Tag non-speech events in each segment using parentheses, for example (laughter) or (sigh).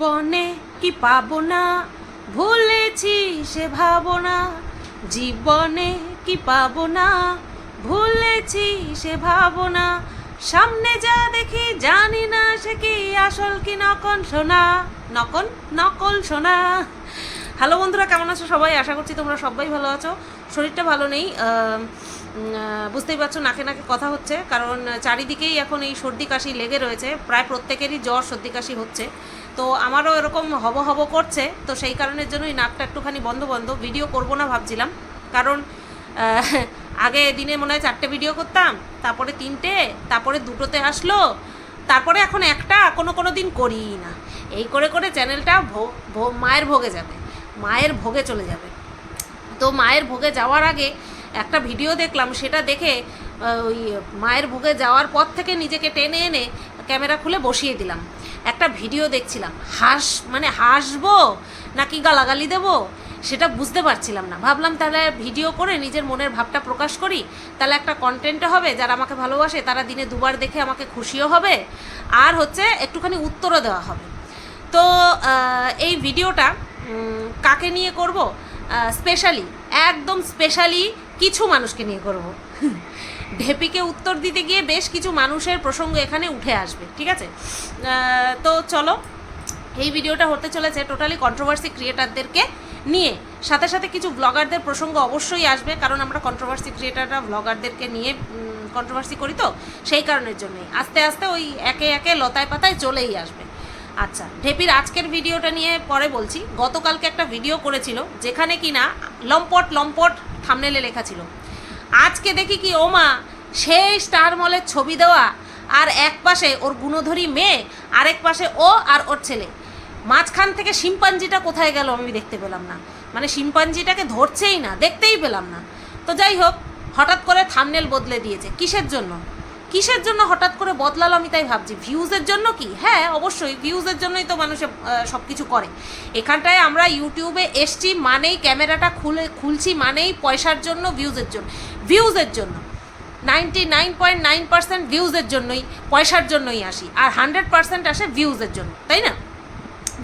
বনে কি পাবো না? ভুলেছি সে ভাবনা। জীবনে কি পাবো না? ভুলেছি সে ভাবনা। সামনে যা দেখি জানি না সে কি আসল কি নকল সোনা। নকল? নকল সোনা। হ্যালো বন্ধুরা, কেমন আছো সবাই? আশা করছি তোমরা সবাই ভালো আছো। শরীরটা ভালো নেই। বুঝতেই পারছ, নাকে নাকে কথা হচ্ছে। কারণ চারিদিকেই এখন এই সর্দি কাশি লেগে রয়েছে। প্রায় প্রত্যেকেরই জ্বর, সর্দি কাশি হচ্ছে। তো আমারও এরকম হব হব করছে। তো সেই কারণের জন্যই নাকটা একটুখানি বন্ধ বন্ধ। ভিডিও করব না ভাবছিলাম। কারণ আগে দিনে মনে হয় চারটে ভিডিও করতাম, তারপরে তিনটে, তারপরে দুটোতে আসলো, তারপরে এখন একটা কোনো কোনো দিন করিই না। এই করে করে চ্যানেলটা মায়ের ভোগে যাবে। মায়ের ভোগে চলে যাবে। তো মায়ের ভোগে যাওয়ার আগে একটা ভিডিও দেখলাম, সেটা দেখে ওই মায়ের ভোগে যাওয়ার পর থেকে নিজেকে টেনে এনে ক্যামেরা খুলে বসিয়ে দিলাম। একটা ভিডিও দেখছিলাম। হাস মানে হাসবো নাকি গালাগালি দেবো? সেটা বুঝতে পারছিলাম না। ভাবলাম তাহলে ভিডিও করে নিজের মনের ভাবটা প্রকাশ করি। তাহলে একটা কন্টেন্টও হবে যারা আমাকে ভালোবাসে, তারা দিনে দুবার দেখে আমাকে খুশিও হবে। আর হচ্ছে একটুখানি উত্তরও দেওয়া হবে। তো এই ভিডিওটা কাকে নিয়ে করব? স্পেশালি একদম স্পেশালি কিছু মানুষকে নিয়ে করব। ঢেপিকে উত্তর দিতে গিয়ে বেশ কিছু মানুষের প্রসঙ্গ এখানে উঠে আসবে, ঠিক আছে? তো চলো, এই ভিডিওটা হতে চলেছে টোটালি কন্ট্রোভার্সি ক্রিয়েটারদেরকে নিয়ে। সাথে সাথে কিছু ব্লগারদের প্রসঙ্গ অবশ্যই আসবে, কারণ আমরা কন্ট্রোভার্সি ক্রিয়েটাররা ব্লগারদেরকে নিয়ে কন্ট্রোভার্সি করি তো, সেই কারণের জন্যই। আস্তে আস্তে ওই একে একে লতায় পাতায় চলেই আসবে। আচ্ছা ঢেপির আজকের ভিডিওটা নিয়ে পরে বলছি। গতকালকে একটা ভিডিও করেছিল, যেখানে কি না লম্পট লম্পট থামনেলে লেখা ছিল। আজকে দেখি কি ওমা সেই স্টার মলের ছবি দেওয়া। আর এক পাশে ওর গুণধরী মেয়ে, আরেক পাশে ও আর ওর ছেলে। মাঝখান থেকে শিম্পাঞ্জিটা কোথায় গেল আমি দেখতে পেলাম না। মানে শিম্পাঞ্জিটাকে ধরছেই না, দেখতেই পেলাম না। তো যাই হোক, হঠাৎ করে থামনেল বদলে দিয়েছে। কিসের জন্য? কিসের জন্য হঠাৎ করে বদলালো আমি তাই ভাবছি? ভিউজের জন্য কি? হ্যাঁ অবশ্যই ভিউজের জন্যই তো মানুষে সব কিছু করে। এখানটায় আমরা ইউটিউবে এসছি মানেই ক্যামেরাটা খুলে, খুলছি মানেই পয়সার জন্য ভিউজের জন্য। ভিউজের জন্য। Ninety nine point nine percent ভিউজের জন্যই, পয়সার জন্যই আসি। আর হান্ড্রেড পার্সেন্ট আসে ভিউজের জন্য, তাই না?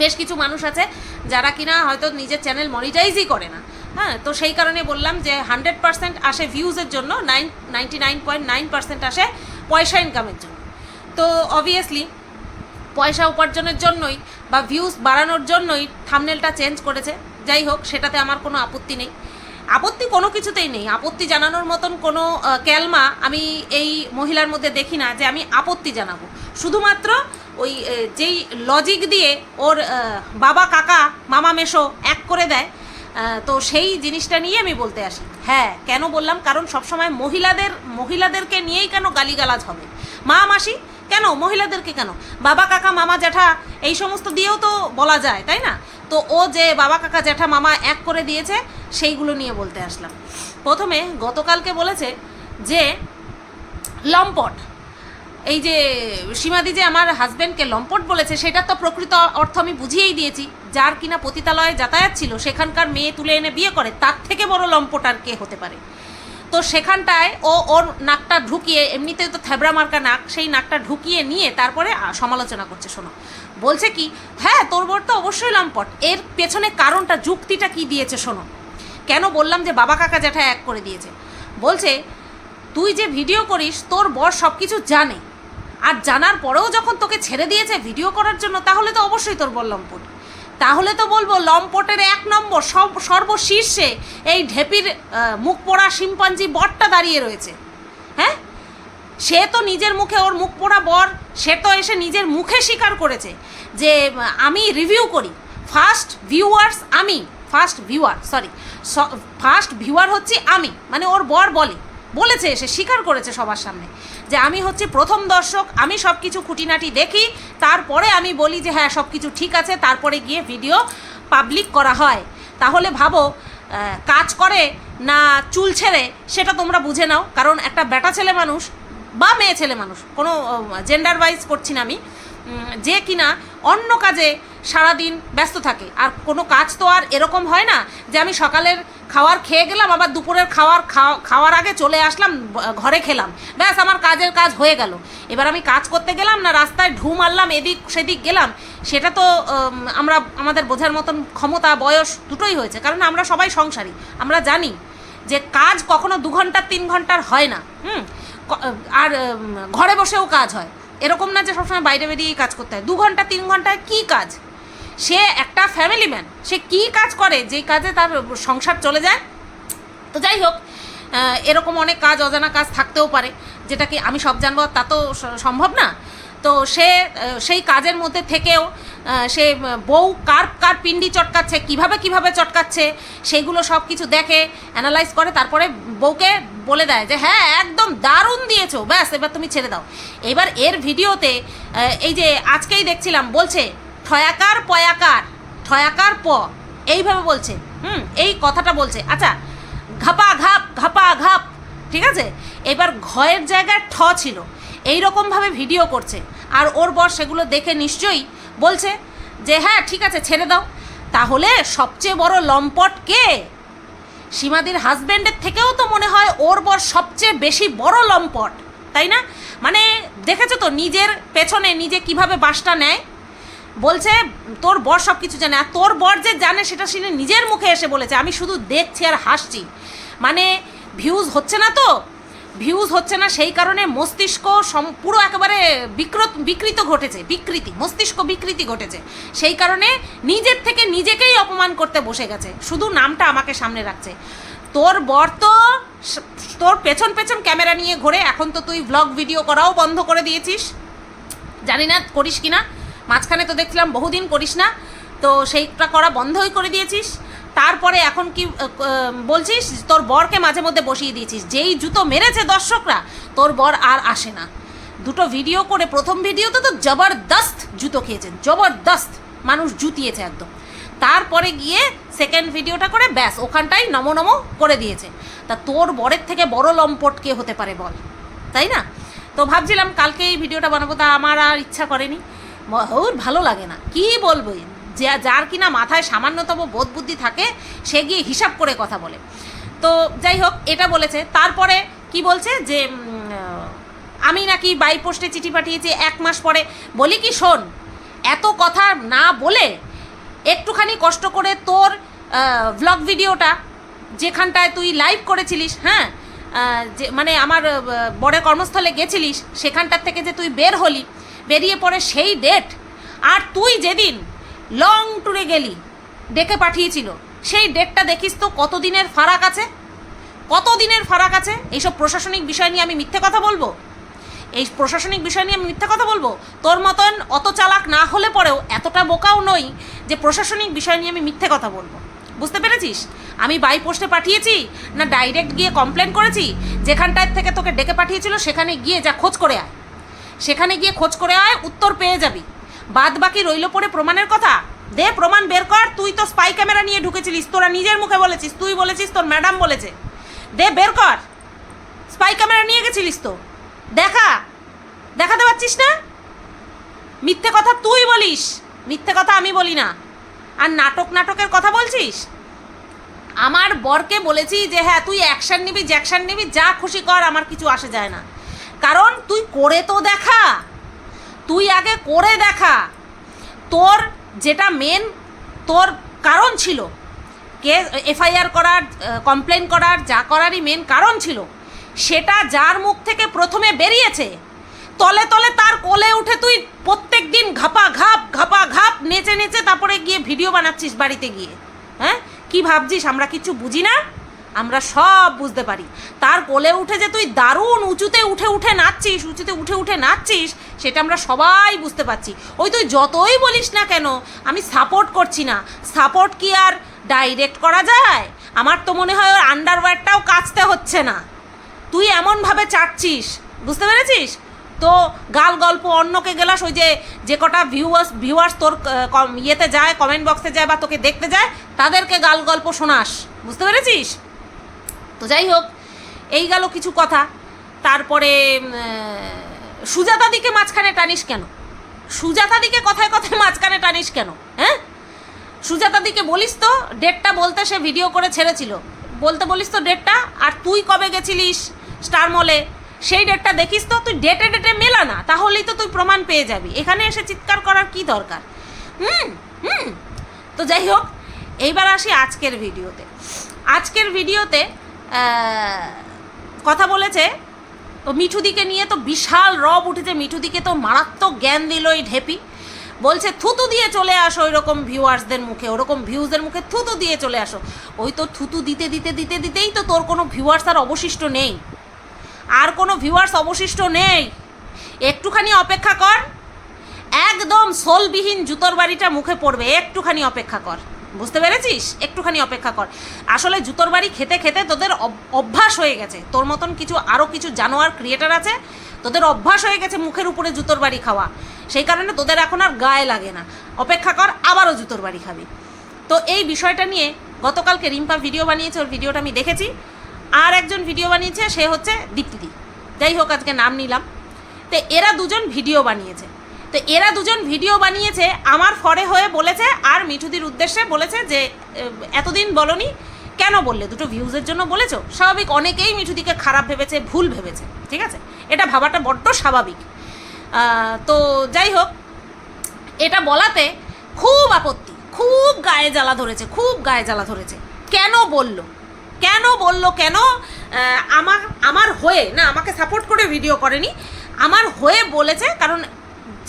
বেশ কিছু মানুষ আছে যারা কিনা হয়তো নিজের চ্যানেল মনিটাইজই করে না। হ্যাঁ তো সেই কারণে বললাম যে হান্ড্রেড পার্সেন্ট আসে ভিউজের জন্য nine ninety nine point nine percent আসে পয়সা ইনকামের জন্য। তো অবভিয়াসলি পয়সা উপার্জনের জন্যই বা ভিউজ বাড়ানোর জন্যই থামনেলটা চেঞ্জ করেছে। যাই হোক, সেটাতে আমার কোনো আপত্তি নেই। আপত্তি কোনো কিছুতেই নেই। আপত্তি জানানোর মতন কোনো ক্যালমা আমি এই মহিলার মধ্যে দেখি না যে আমি আপত্তি জানাব। শুধুমাত্র ওই যেই লজিক দিয়ে ওর বাবা, কাকা, মামা মেশো এক করে দেয় তো সেই জিনিসটা নিয়ে আমি বলতে আসি। হ্যাঁ কেন বললাম? কারণ সবসময় মহিলাদের, মহিলাদেরকে নিয়েই কেন গালিগালাজ হবে? মা, মাসি, কেন? মহিলাদেরকে কেন? বাবা, কাকা, মামা, জ্যাঠা, এই সমস্ত দিয়েও তো বলা যায়, তাই না? তো ও যে বাবা, কাকা, জ্যাঠা, মামা এক করে দিয়েছে, সেইগুলো নিয়ে বলতে আসলাম। প্রথমে গতকালকে বলেছে যে লম্পট এই যে সীমাদি যে আমার হাজব্যান্ডকে লম্পট বলেছে সেটা তো প্রকৃত অর্থ আমি বুঝিয়েই দিয়েছি। যার কিনা পতিতালয়ে যাতায়াত ছিল, সেখানকার মেয়ে তুলে এনে বিয়ে করে, তার থেকে বড় লম্পট আর কে হতে পারে? তো সেখানটায় ও ওর নাকটা ঢুকিয়ে এমনিতে তো থ্যাবড়া মার্কা নাক, সেই নাকটা ঢুকিয়ে নিয়ে তারপরে সমালোচনা করছে, শোনো। বলছে কি হ্যাঁ তোর বর তো অবশ্যই লম্পট। এর পেছনে কারণটা, যুক্তিটা কি দিয়েছে, শোনো। কেন বললাম যে বাবা কাকা জ্যাঠা এক করে দিয়েছে? বলছে, তুই যে ভিডিও করিস, তোর বর সব কিছু জানে। আর জানার পরেও যখন তোকে ছেড়ে দিয়েছে ভিডিও করার জন্য, তাহলে তো অবশ্যই তোর বল লম্পট তাহলে তো বলব লম্পটের এক নম্বর, সব সর্বশীর্ষে এই ঢেপির মুখ পোড়া শিম্পাঞ্জি বরটা দাঁড়িয়ে রয়েছে। হ্যাঁ? সে তো নিজের মুখে ওর মুখ পোড়া বর, সে তো এসে নিজের মুখে স্বীকার করেছে যে, আমি রিভিউ করি। ফার্স্ট ভিউয়ার্স আমি first viewer sorry first viewer হচ্ছি আমি মানে ওর বর বলে। বলেছে, সে স্বীকার করেছে সবার সামনে যে আমি হচ্ছে প্রথম দর্শক, আমি সব কিছু খুঁটিনাটি দেখি, তারপরে আমি বলি যে হ্যাঁ সব কিছু ঠিক আছে, তারপরে গিয়ে ভিডিও পাবলিক করা হয়। তাহলে ভাবো কাজ করে না চুল ছেড়ে, সেটা তোমরা বুঝে নাও। কারণ একটা বেটা ছেলে মানুষ বা মেয়ে ছেলে মানুষ, কোনো জেন্ডার ওয়াইজ করছি না আমি যে কিনা অন্য কাজে সারাদিন ব্যস্ত থাকে। আর কোনো কাজ তো আর এরকম হয় না যে আমি সকালের খাওয়ার খেয়ে গেলাম, আবার দুপুরের খাওয়ার খাওয়া- খাওয়ার আগে চলে আসলাম, ঘরে খেলাম। ব্যাস, আমার কাজের কাজ হয়ে গেল। এবার আমি কাজ করতে গেলাম না, রাস্তায় ঢু মারলাম, এদিক সেদিক গেলাম। সেটা তো আমরা, আমাদের বোঝার মতন ক্ষমতা, বয়স দুটোই হয়েছে। কারণ আমরা সবাই সংসারী, আমরা জানি যে কাজ কখনো দু ঘণ্টার তিন ঘণ্টার হয় না। হুম? আর ঘরে বসেও কাজ হয়। এরকম না যে সবসময় বাইরে বেরিয়েই কাজ করতে হয়। দু ঘণ্টা, তিন ঘন্টায় কী কাজ? সে একটা ফ্যামিলি ম্যান সে কী কাজ করে? যেই কাজে তার সংসার চলে যায়। তো যাই হোক এরকম অনেক কাজ, অজানা কাজ থাকতেও পারে, যেটা কি আমি সব জানব তা তো সম্ভব না। তো সে সেই কাজের মধ্যে থেকেও সে বউ কার কার পিন্ডি চটকাচ্ছে, কীভাবে কীভাবে চটকাচ্ছে সেইগুলো সব কিছু দেখে অ্যানালাইজ করে, তারপরে বউকে বলে দেয় যে হ্যাঁ একদম দারুণ দিয়েছ, ব্যাস, এবার তুমি ছেড়ে দাও। এবার এর ভিডিওতে এই যে আজকেই দেখছিলাম, বলছে ঠয়াকার পয়াকার, ঠয়াকার প, এইভাবে বলছে। হুম, এই কথাটা বলছে। আচ্ছা ঘাপা ঘাপ ঘাপা ঘাপ, ঠিক আছে? এবার ঘয়ের জায়গায় ঠ ছিল। এই রকমভাবে ভিডিও করছে। আর ওর বর সেগুলো দেখে নিশ্চয়ই বলছে যে হ্যাঁ ঠিক আছে, ছেড়ে দাও। তাহলে সবচেয়ে বড় লম্পট কে? সীমাদির হাজব্যান্ডের থেকেও তো মনে হয় ওর বর সবচেয়ে বেশি বড় লম্পট, তাই না? মানে দেখেছ তো নিজের পেছনে নিজে কীভাবে বাসটা নেয়? বলছে, তোর বর সব কিছু জানে। আর তোর বর যে জানে, সেটা সে নিজের মুখে এসে বলেছে। আমি শুধু দেখছি আর হাসছি। মানে ভিউজ হচ্ছে না তো? ভিউজ হচ্ছে না, সেই কারণে মস্তিষ্ক সম- পুরো একেবারে বিকৃত বিকৃত ঘটেছে। বিকৃতি, মস্তিষ্ক বিকৃতি ঘটেছে। সেই কারণে নিজের থেকে নিজেকেই অপমান করতে বসে গেছে। শুধু নামটা আমাকে সামনে রাখছে। তোর বর তো তোর পেছন পেছন ক্যামেরা নিয়ে ঘোরে। এখন তো তুই ভ্লগ ভিডিও করাও বন্ধ করে দিয়েছিস। জানি না, করিস কি না মাঝখানে তো দেখছিলাম বহুদিন করিস না, তো সেইটা করা বন্ধই করে দিয়েছিস। তারপরে এখন কি বলছিস তোর বরকে মাঝে মধ্যে বসিয়ে দিয়েছিস, যেই জুতো মেরেছে দর্শকরা, তোর বর আর আসে না। দুটো ভিডিও করে, প্রথম ভিডিওতে তো জবরদস্ত জুতো খেয়েছেন, জবরদস্ত মানুষ জুতিয়েছে একদম। তারপরে গিয়ে সেকেন্ড ভিডিওটা করে ব্যাস, ওখানটাই নমো নমো করে দিয়েছে। তা তোর বরের থেকে বড় লম্পট কে হতে পারে বল, তাই না? তো ভাবছিলাম কালকে এই ভিডিওটা বানাবো, তা আমার আর ইচ্ছা করেনি। ওর ভালো লাগে না। কি বলব? যে যার কিনা মাথায় সামান্যতম বোধ বুদ্ধি থাকে, সে গিয়ে হিসাব করে কথা বলে। তো যাই হোক, এটা বলেছে। তারপরে কি বলছে? যে আমি নাকি বাই পোস্টে চিঠি পাঠিয়েছি এক মাস পরে। বলি কি, শোন, এত কথা না বলে একটুখানি কষ্ট করে তোর ভ্লগ ভিডিওটা যেখানটায় তুই লাইভ করেছিলিস হ্যাঁ যে মানে আমার বরের কর্মস্থলে গেছিলিস, সেখানটার থেকে যে তুই বের হলি বেরিয়ে পড়ে সেই ডেট আর তুই যেদিন লং ট্যুরে গেলি, ডেকে পাঠিয়েছিল, সেই ডেটটা দেখিস তো কতদিনের ফারাক আছে? কতদিনের ফারাক আছে? এইসব প্রশাসনিক বিষয় নিয়ে আমি মিথ্যে কথা বলব? এই প্রশাসনিক বিষয় নিয়ে আমি মিথ্যে কথা বলব? তোর মতন অত চালাক না হলে পরেও এতটা বোকাও নই যে প্রশাসনিক বিষয় নিয়ে আমি মিথ্যে কথা বলব। বুঝতে পেরেছিস? আমি বাই পোস্টে পাঠিয়েছি না ডাইরেক্ট গিয়ে কমপ্লেন করেছি? যেখানটায় থেকে তোকে ডেকে পাঠিয়েছিল, সেখানে গিয়ে যা খোঁজ করে আয়। সেখানে গিয়ে খোঁজ করে আয়, উত্তর পেয়ে যাবি। বাদ বাকি রইল পড়ে প্রমাণের কথা। দে প্রমাণ বের কর, তুই তো স্পাই ক্যামেরা নিয়ে ঢুকেছিলিস, তোরা নিজের মুখে বলেছিস, তুই বলেছিস, তোর ম্যাডাম বলেছে। দে বের কর। স্পাই ক্যামেরা নিয়ে গেছিলিস তো। দেখা। দেখাতে পারছিস না? মিথ্যে কথা তুই বলিস। মিথ্যে কথা আমি বলি না। আর নাটক নাটকের কথা বলছিস? আমার বরকে বলেছি যে হ্যাঁ তুই অ্যাকশন নিবি জ্যাকশন নিবি, যা খুশি কর, আমার কিছু আসে যায় না। কারণ তুই করে তো দেখা। তুই আগে করে দেখা। তোর যেটা মেন তোর কারণ ছিল। কে, এফআইআর করার কমপ্লেন করার, যা করারই মেন কারণ ছিল। সেটা যার মুখ থেকে প্রথমে বেরিয়েছে, তলে তলে তার কোলে উঠে তুই প্রত্যেক দিন ঘাপা ঘাপ ঘাপা ঘাপ, নেচে নেচে তারপরে গিয়ে ভিডিও বানাচ্ছিস বাড়িতে গিয়ে। হ্যাঁ? কি ভাবছিস? আমরা কিছু বুঝি না? আমরা সব বুঝতে পারি। তার কোলে উঠে যে তুই দারুণ উঁচুতে উঠে উঠে নাচছিস, উঁচুতে উঠে উঠে নাচছিস, সেটা আমরা সবাই বুঝতে পারছি। ওই তুই যতই বলিস না কেন, আমি সাপোর্ট করছি না। সাপোর্ট কি আর ডাইরেক্ট করা যায়? আমার তো মনে হয় ওর আন্ডারওয়্যারটাও কাচতে হচ্ছে না। তুই এমনভাবে চাটছিস, বুঝতে পেরেছিস? তো গাল গল্প অন্যকে গেলাস, ওই যে যে কটা ভিউয়ার্স ভিউয়ার্স তোর ইয়েতে যায় কমেন্ট বক্সে যায় বা তোকে দেখতে যায়, তাদেরকে গাল গল্প শোনাস, বুঝতে পেরেছিস? তো যাই হোক, এই গেল কিছু কথা। তারপরে সুজাতাদিকে মাঝখানে টানিস কেন? সুজাতাদিকে কথায় কথায় মাঝখানে টানিস কেন? হ্যাঁ? সুজাতাদিকে বলিস তো, ডেটটা বলতে সে ভিডিও করে ছেড়েছিল। বলতে বলিস তো ডেটটা, আর তুই কবে গেছিলিস স্টার মলে সেই ডেটটা দেখিস তো, তুই ডেটে ডেটে মেলা না, তাহলেই তো তুই প্রমাণ পেয়ে যাবি। এখানে এসে চিৎকার করার কি দরকার? হুম হুম। তো যাই হোক, এইবার আসি আজকের ভিডিওতে আজকের ভিডিওতে কথা বলেছে, তো মিঠুদিকে নিয়ে তো বিশাল রব উঠেছে। মিঠুদিকে তো মারাত্মক জ্ঞান দিল এই ঢেপি। বলছে, থুতু দিয়ে চলে আসো ওই রকম ভিউয়ার্সদের মুখে, ওরকম ভিউজদের মুখে থুতু দিয়ে চলে আসো। ওই তো থুতু দিতে দিতে দিতে, দিতেই তো তোর কোনো ভিউয়ার্স আর অবশিষ্ট নেই। আর কোনো ভিউয়ার্স অবশিষ্ট নেই। একটুখানি অপেক্ষা কর। একদম সোলবিহীন জুতোর বাড়িটা মুখে পড়বে, একটুখানি অপেক্ষা কর। বুঝতে পেরেছিস? একটুখানি অপেক্ষা কর। আসলে জুতোর বাড়ি খেতে খেতে তোদের অভ- অভ্যাস হয়ে গেছে। তোর মতন কিছু আরও কিছু জানোয়ার ক্রিয়েটার আছে, তোদের অভ্যাস হয়ে গেছে মুখের উপরে জুতোর বাড়ি খাওয়া। সেই কারণে তোদের এখন আর গায়ে লাগে না। অপেক্ষা কর, আবারও জুতোর বাড়ি খাবি। তো এই বিষয়টা নিয়ে গতকালকে রিম্পা ভিডিও বানিয়েছে, ওর ভিডিওটা আমি দেখেছি। আর একজন ভিডিও বানিয়েছে, সে হচ্ছে দীপ্তিদি। যাই হোক, আজকে নাম নিলাম। তো এরা দুজন ভিডিও বানিয়েছে। তো এরা দুজন ভিডিও বানিয়েছে, আমার ফরে হয়ে বলেছে আর মিঠুদির উদ্দেশ্যে বলেছে যে এতদিন বলনি, কেন বললে? দুটো ভিউজের জন্য বলেছ? স্বাভাবিক অনেকেই মিঠুদিকে খারাপ ভেবেছে, ভুল ভেবেছে, ঠিক আছে? এটা ভাবাটা বড্ড স্বাভাবিক। তো যাই হোক, এটা বলাতে খুব আপত্তি, খুব গায়ে জ্বালা ধরেছে, খুব গায়ে জ্বালা ধরেছে। কেন বলল? কেন বলল? কেন? আমার আমার হয়ে, না, আমাকে সাপোর্ট করে ভিডিও করেনি। আমার হয়ে বলেছে, কারণ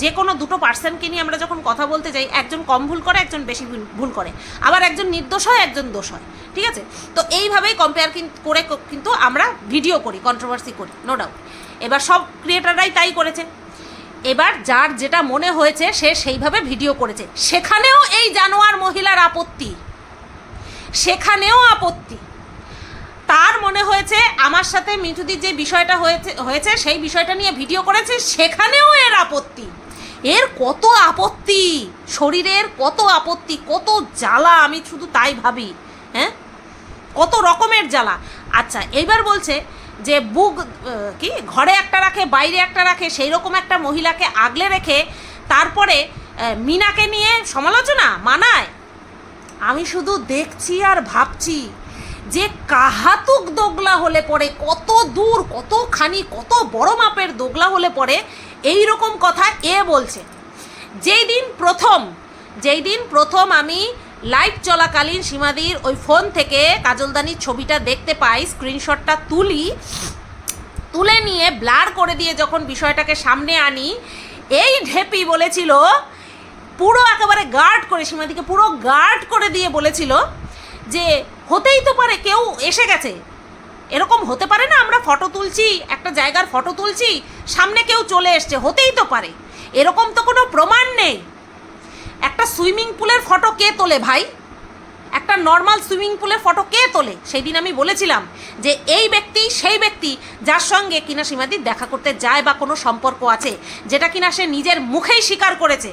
যে কোনো দুটো পার্সনকে নিয়ে আমরা যখন কথা বলতে যাই, একজন কম ভুল করে, একজন বেশি ভুল- করে। আবার একজন নির্দোষ হয়, একজন দোষ হয়। ঠিক আছে? তো এইভাবেই কম্পেয়ার করে কিন্তু আমরা ভিডিও করি কন্ট্রোভার্সি করি নো ডাউট এবার সব ক্রিয়েটাররাই তাই করেছে। এবার যার যেটা মনে হয়েছে, সে সেইভাবে ভিডিও করেছে। সেখানেও এই জানোয়ার মহিলার আপত্তি। সেখানেও আপত্তি। তার মনে হয়েছে, আমার সাথে মিঠুদির যে বিষয়টা হয়েছে হয়েছে, সেই বিষয়টা নিয়ে ভিডিও করেছে, সেখানেও এর আপত্তি। এর কত আপত্তি? শরীরের কত আপত্তি? কত জ্বালা? আমি শুধু তাই ভাবি হ্যাঁ? কত রকমের জ্বালা। আচ্ছা এইবার বলছে যে বুক কি? ঘরে একটা রাখে, বাইরে একটা রাখে সেই রকম একটা মহিলাকে আগলে রেখে তারপরে মিনাকে নিয়ে সমালোচনা? মানায়? আমি শুধু দেখছি আর ভাবছি যে কাহাতুক দোগলা হলে পরে, কত দূর, কতখানি, কত বড় মাপের দোগলা হলে পরে এই রকম কথা এ বলছে। যেই দিন প্রথম, যেই দিন প্রথম আমি লাইভ চলাকালীন সীমাদির ওই ফোন থেকে কাজলদানির ছবিটা দেখতে পাই স্ক্রিনশটটা তুলি, তুলে নিয়ে ব্লার করে দিয়ে যখন বিষয়টাকে সামনে আনি, এই ঢেপি বলেছিল, পুরো একেবারে গার্ড করে, সীমাদিকে পুরো গার্ড করে দিয়ে বলেছিল যে, হতেই তো পারে কেউ এসে গেছে। এরকম হতে পারে না, আমরা ফটো তুলছি, একটা জায়গার ফটো তুলছি, সামনে কেউ চলে এসছে, হতেই তো পারে। এরকম তো কোনো প্রমাণ নেই। একটা সুইমিং পুলের ফটো কে তোলে ভাই? একটা নর্মাল সুইমিং পুলের ফটো কে তোলে? সেই দিন আমি বলেছিলাম যে এই ব্যক্তি, সেই ব্যক্তি যার সঙ্গে কিনা সীমাদি দেখা করতে যায় বা কোনো সম্পর্ক আছে, যেটা কিনা সে নিজের মুখেই স্বীকার করেছে।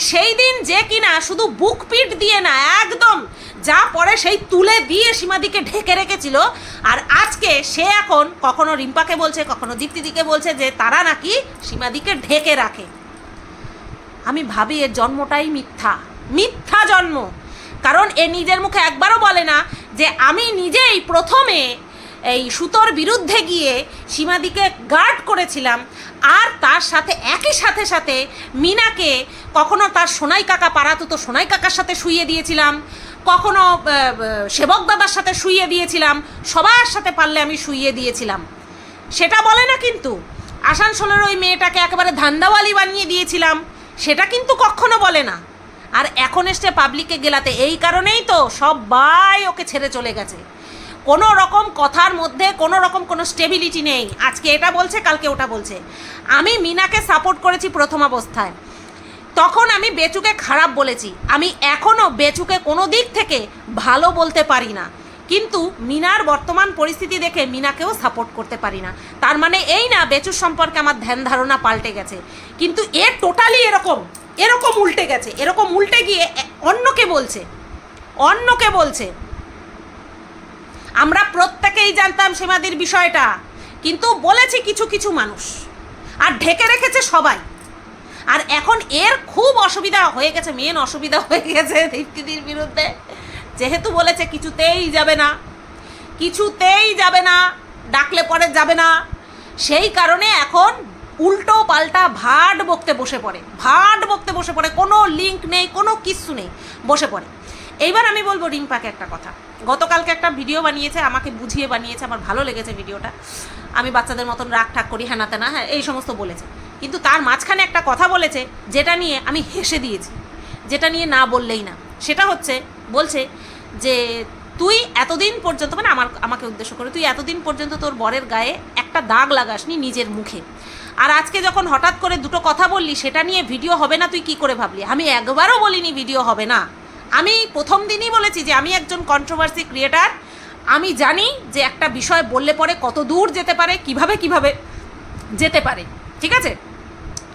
সেই দিন যে কিনা শুধু বুক পিট দিয়ে না, একদম যা পরে সেই তুলে দিয়ে সীমাদিকে ঢেকে রেখেছিল। আর আজকে সে এখন কখনো রিম্পাকে বলছে, কখনো দীপ্তিদিকে বলছে যে তারা নাকি সীমাদিকে ঢেকে রাখে। আমি ভাবি এর জন্মটাই মিথ্যা। মিথ্যা জন্ম। কারণ এ নিজের মুখে একবারও বলে না যে আমি নিজেই প্রথমে এই সুতোর বিরুদ্ধে গিয়ে সীমাদিকে গার্ড করেছিলাম। আর তার সাথে, একই সাথে সাথে মিনাকে কখনো তার সোনাই কাকা পাড়াতো তো সোনাই কাকার সাথে শুইয়ে দিয়েছিলাম। কখনো সেবক দাদার সাথে শুইয়ে দিয়েছিলাম। সবার সাথে পারলে আমি শুইয়ে দিয়েছিলাম। সেটা বলে না কিন্তু, আসানসোলের ওই মেয়েটাকে একেবারে ধান্দাওয়ালি বানিয়ে দিয়েছিলাম। সেটা কিন্তু কখনো বলে না। আর এখন এসে পাবলিকে গেলাতে এই কারণেই তো সবাই ওকে ছেড়ে চলে গেছে। কোনো রকম কথার মধ্যে কোনো রকম কোনো স্টেবিলিটি নেই। আজকে এটা বলছে, কালকে ওটা বলছে। আমি মিনাকে সাপোর্ট করেছি প্রথম অবস্থায়। তখন আমি বেচুকে খারাপ বলেছি। আমি এখনও বেচুকে কোনো দিক থেকে ভালো বলতে পারি না। কিন্তু মিনার বর্তমান পরিস্থিতি দেখে মিনাকেও সাপোর্ট করতে পারি না। তার মানে এই না, বেচুর সম্পর্কে আমার ধ্যান ধারণা পাল্টে গেছে। কিন্তু এ টোটালি এরকম এরকম উল্টে গেছে, এরকম উল্টে গিয়ে অন্যকে বলছে। অন্যকে বলছে। আমরা প্রত্যেকেই জানতাম সীমাদির বিষয়টা, কিন্তু বলেছে কিছু কিছু মানুষ। আর ঢেকে রেখেছে সবাই। আর এখন এর খুব অসুবিধা হয়ে গেছে, মেন অসুবিধা হয়ে গেছে দীপ্তিদির বিরুদ্ধে। যেহেতু বলেছে কিছুতেই যাবে না, কিছুতেই যাবে না, ডাকলে পরে যাবে না। সেই কারণে এখন উল্টো পাল্টা ভাট বকতে বসে পড়ে, ভাট বকতে বসে পড়ে, কোনো লিঙ্ক নেই, কোনো কিচ্ছু নেই, বসে পড়ে। এইবার আমি বলব রিম্পাকে একটা কথা। গতকালকে একটা ভিডিও বানিয়েছে, আমাকে বুঝিয়ে বানিয়েছে, আমার ভালো লেগেছে ভিডিওটা। আমি বাচ্চাদের মতন রাগ ঠাক করি হ্যাঁ না তেনা হ্যাঁ এই সমস্ত বলেছে। কিন্তু তার মাঝখানে একটা কথা বলেছে, যেটা নিয়ে আমি হেসে দিয়েছি। যেটা নিয়ে না বললেই না। সেটা হচ্ছে, বলছে যে, তুই এতদিন পর্যন্ত মানে আমার, আমাকে উদ্দেশ্য করে, তুই এতদিন পর্যন্ত তোর বরের গায়ে একটা দাগ লাগাসনি নিজের মুখে। আর আজকে যখন হঠাৎ করে দুটো কথা বললি, সেটা নিয়ে ভিডিও হবে না, তুই কি করে ভাবলি? আমি একবারও বলিনি ভিডিও হবে না। আমি প্রথম দিনই বলেছি যে আমি একজন কন্ট্রোভার্সি ক্রিয়েটার আমি জানি যে একটা বিষয় বললে পরে কত দূর যেতে পারে, কীভাবে কীভাবে যেতে পারে, ঠিক আছে?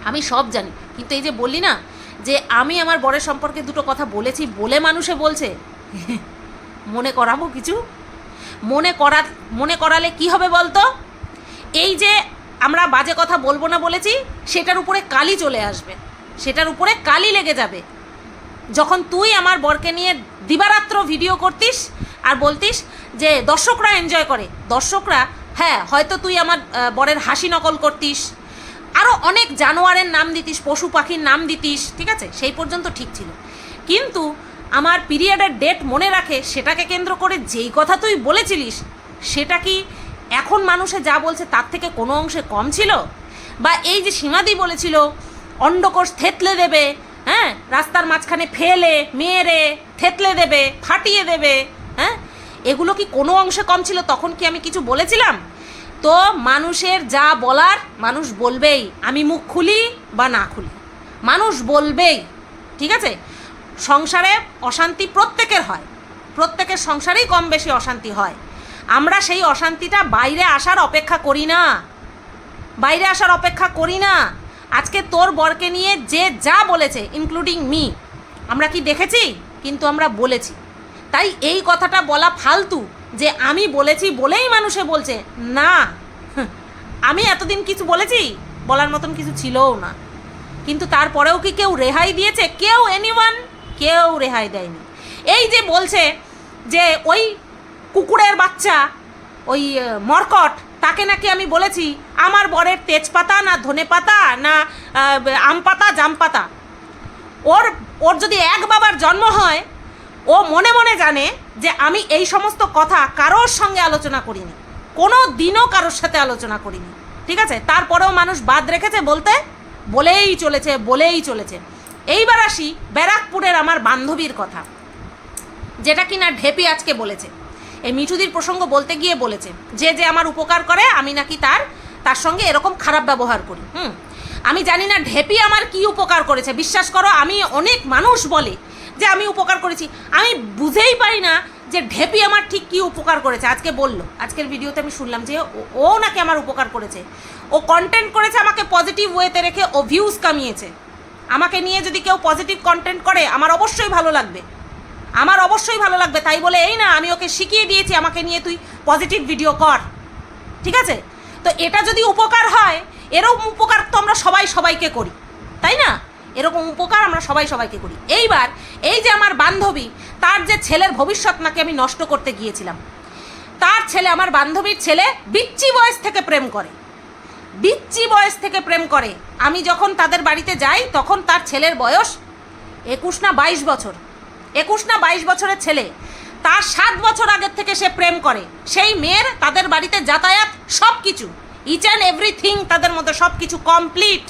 আমি সব জানি। কিন্তু এই যে বললি না, যে আমি আমার বরের সম্পর্কে দুটো কথা বলেছি বলে মানুষে বলছে, (laughs) মনে করাবো কিছু? মনে করা, মনে করালে কি হবে বলতো? এই যে আমরা বাজে কথা বলব না বলেছি, সেটার উপরে কালি চলে আসবে। সেটার উপরে কালি লেগে যাবে। যখন তুই আমার বরকে নিয়ে দিবারাত্র ভিডিও করতিস আর বলতিস যে দর্শকরা এনজয় করে, দর্শকরা হ্যাঁ হয়তো তুই আমার বরের হাসি নকল করতিস। আরও অনেক জানোয়ারের নাম দিতিস, পশু পাখির নাম দিতিস, ঠিক আছে? সেই পর্যন্ত ঠিক ছিল। কিন্তু আমার পিরিয়ডের ডেট মনে রাখে, সেটাকে কেন্দ্র করে যেই কথা তুই বলেছিলিস, সেটা কি এখন মানুষে যা বলছে তার থেকে কোনো অংশে কম ছিল? বা এই যে সীমাদি বলেছিল, অন্ডকোষ থেতলে দেবে হ্যাঁ? রাস্তার মাঝখানে ফেলে, মেরে, থেতলে দেবে, ফাটিয়ে দেবে হ্যাঁ? এগুলো কি কোনো অংশে কম ছিল? তখন কি আমি কিছু বলেছিলাম? তো মানুষের যা বলার মানুষ বলবেই। আমি মুখ খুলি বা না খুলি। মানুষ বলবেই, ঠিক আছে? সংসারে অশান্তি প্রত্যেকের হয়। প্রত্যেকের সংসারেই কম বেশি অশান্তি হয়। আমরা সেই অশান্তিটা বাইরে আসার অপেক্ষা করি না। বাইরে আসার অপেক্ষা করি না। আজকে তোর বরকে নিয়ে যে যা বলেছে ইনক্লুডিং মি আমরা কি দেখেছি? কিন্তু আমরা বলেছি। তাই এই কথাটা বলা ফালতু যে আমি বলেছি বলেই মানুষে বলছে। না। আমি এতদিন কিছু বলেছি, বলার মতন কিছু ছিলও না। কিন্তু তারপরেও কি কেউ রেহাই দিয়েছে? কেউ এনিওয়ান কেউ রেহাই দেয়নি। এই যে বলছে যে ওই কুকুরের বাচ্চা, ওই মরকট তাকে নাকি আমি বলেছি, আমার বরের তেজপাতা না ধনে পাতা না আম পাতা জাম পাতা ওর ওর যদি এক বাবার জন্ম হয়, ও মনে মনে জানে যে আমি এই সমস্ত কথা কারোর সঙ্গে আলোচনা করিনি। কোনো দিনও কারোর সাথে আলোচনা করিনি। ঠিক আছে? তারপরেও মানুষ বাদ রেখেছে বলতে? বলেই চলেছে বলেই চলেছে। এইবার আসি ব্যারাকপুরের আমার বান্ধবীর কথা, যেটা কিনা ঢেপি আজকে বলেছে। এই মিঠুদির প্রসঙ্গ বলতে গিয়ে বলেছে, যে যে আমার উপকার করে, আমি নাকি তার তার সঙ্গে এরকম খারাপ ব্যবহার করি। হুম। আমি জানি না ঢেপি আমার কি উপকার করেছে। বিশ্বাস করো, আমি অনেক মানুষ বলে যে আমি উপকার করেছি। আমি বুঝেই পারি না যে ঢেপি আমার ঠিক কি উপকার করেছে। আজকে বলল, আজকের ভিডিওতে আমি শুনলাম যে ও- ও নাকি আমার উপকার করেছে। ও কন্টেন্ট করেছে আমাকে পজিটিভ ওয়েতে রেখে, ও ভিউজ কামিয়েছে। আমাকে নিয়ে যদি কেউ পজিটিভ কন্টেন্ট করে, আমার অবশ্যই ভালো লাগবে। আমার অবশ্যই ভালো লাগবে, তাই বলে এই না, আমি ওকে শিখিয়ে দিয়েছি, আমাকে নিয়ে তুই পজিটিভ ভিডিও কর। ঠিক আছে? তো এটা যদি উপকার হয়, এরকম উপকার তো আমরা সবাই সবাইকে করি, তাই না? এরকম উপকার আমরা সবাই সবাইকে করি। এইবার, এই যে আমার বান্ধবী, তার যে ছেলের ভবিষ্যৎ নাকি আমি নষ্ট করতে গিয়েছিলাম, তার ছেলে আমার বান্ধবীর ছেলে বিচ্ছি বয়স থেকে প্রেম করে। বিচ্ছি বয়স থেকে প্রেম করে। আমি যখন তাদের বাড়িতে যাই, তখন তার ছেলের বয়স একুশ না বাইশ বছর। একুশ না বাইশ বছরের ছেলে। তার সাত বছর আগের থেকে সে প্রেম করে। সেই মেয়ের তাদের বাড়িতে যাতায়াত সব কিছু ইচ অ্যান্ড এভরিথিং তাদের মধ্যে সব কিছু কমপ্লিট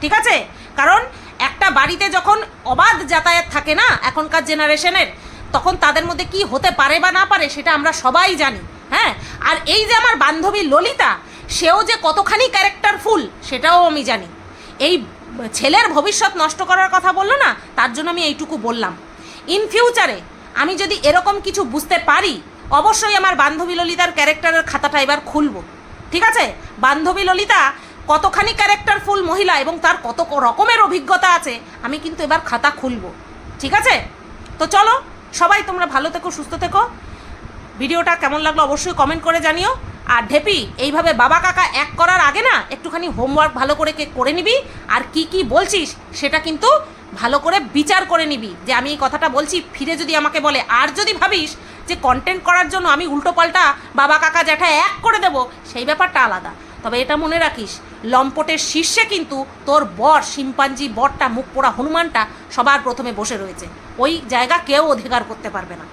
ঠিক আছে? কারণ একটা বাড়িতে যখন অবাধ যাতায়াত থাকে না এখনকার জেনারেশনের, তখন তাদের মধ্যে কি হতে পারে বা না পারে সেটা আমরা সবাই জানি। হ্যাঁ? আর এই যে আমার বান্ধবী ললিতা, সেও যে কতখানি ক্যারেক্টারফুল সেটাও আমি জানি। এই ছেলের ভবিষ্যৎ নষ্ট করার কথা বলল না, তার জন্য আমি এইটুকু বললাম। ইন ফিউচারে আমি যদি এরকম কিছু বুঝতে পারি, অবশ্যই আমার বান্ধবী ললিতার ক্যারেক্টারের খাতাটা এবার খুলব। ঠিক আছে? বান্ধবী ললিতা কতখানি ক্যারেক্টারফুল মহিলা এবং তার কত রকমের অভিজ্ঞতা আছে, আমি কিন্তু এবার খাতা খুলব। ঠিক আছে? তো চলো, সবাই তোমরা ভালো থেকো, সুস্থ থেকো। ভিডিওটা কেমন লাগল অবশ্যই কমেন্ট করে জানিও। আর ঢেপি, এইভাবে বাবা কাকা এক করার আগে না, একটুখানি হোমওয়ার্ক ভালো করে করে নিবি। আর কি কি বলছিস, সেটা কিন্তু ভালো করে বিচার করে নিবি যে আমি এই কথাটা বলছি, ফিরে যদি আমাকে বলে। আর যদি ভাবিস যে কন্টেন্ট করার জন্য আমি উল্টো পাল্টা বাবা, কাকা, জ্যাঠা এক করে দেব, সেই ব্যাপারটা আলাদা। তবে এটা মনে রাখিস, লম্পটের শীর্ষে কিন্তু তোর বর, শিম্পাঞ্জি বরটা মুখ পোড়া হনুমানটা সবার প্রথমে বসে রয়েছে। ওই জায়গা কেউ অধিকার করতে পারবে না।